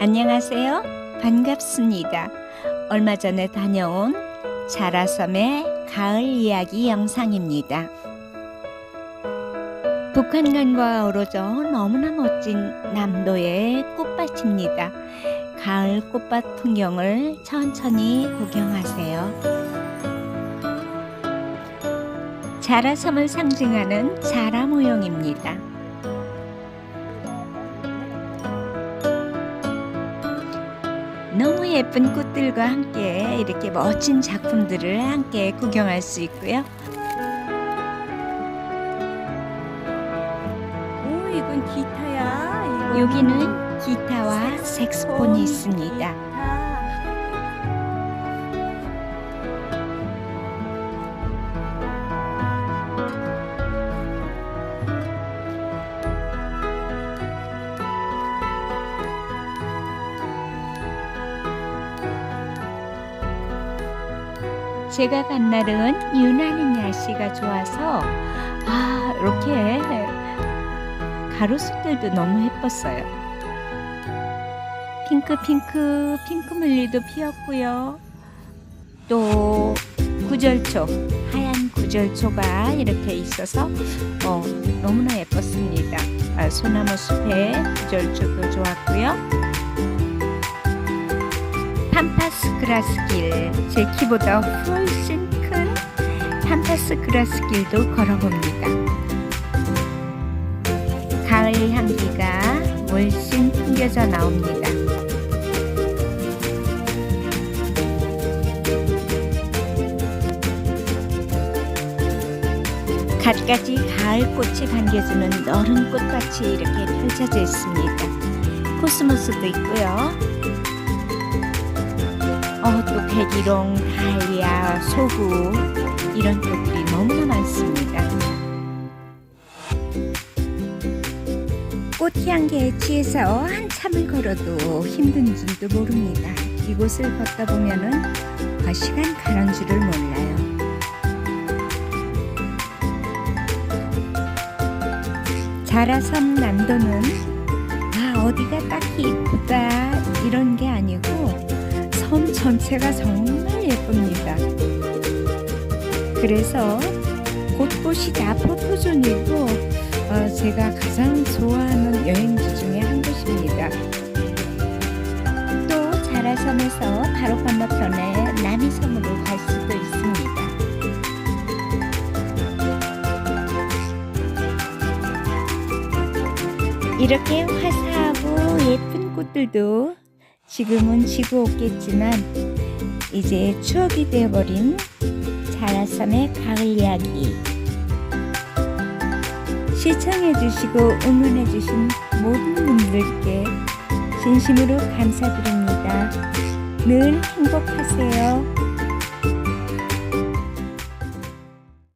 안녕하세요. 반갑습니다. 얼마 전에 다녀온 자라섬의 가을 이야기 영상입니다. 북한강과 어우러져 너무나 멋진 남도의 꽃밭입니다. 가을 꽃밭 풍경을 천천히 구경하세요. 자라섬을 상징하는 자라 모형입니다. 너무 예쁜 꽃들과 함께 이렇게 멋진 작품들을 함께 구경할 수 있고요. 오 이건 기타야. 여기는 기타와 색소폰이 있습니다. 제가 간 날은 유난히 날씨가 좋아서 아 이렇게 가로수들도 너무 예뻤어요. 핑크 핑크 핑크뮬리도 피었고요. 또 구절초 하얀 구절초가 이렇게 있어서 어, 너무나 예뻤습니다. 아, 소나무 숲에 구절초도 좋았고요. 팜파스 그라스길 제 키보다 훨씬 큰 팜파스 그라스길도 걸어봅니다. 가을 향기가 물씬 풍겨져 나옵니다. 갖가지 가을 꽃이 반겨주는 너른 꽃밭이 이렇게 펼쳐져 있습니다. 코스모스도 있고요. 어, 또 백일홍, 다이아, 소구 이런 꽃들이 너무나 많습니다. 꽃향기에 취해서 한참을 걸어도 힘든 줄도 모릅니다. 이곳을 걷다 보면은 아, 시간 가는 줄을 몰라요. 자라섬 남도는 아 어디가 딱히 이쁘다 이런 게 아니고 섬 전체가 정말 예쁩니다. 그래서 곳곳이 다 포토존이고 어, 제가 가장 좋아하는 여행지 중에 한 곳입니다. 또 자라섬에서 바로 건너편에 남이섬으로 갈 수도 있습니다. 이렇게 화사하고 예쁜 꽃들도 지금은 지고 없겠지만 이제 추억이 되어버린 자라섬의 가을 이야기 시청해주시고 응원해주신 모든 분들께 진심으로 감사드립니다. 늘 행복하세요.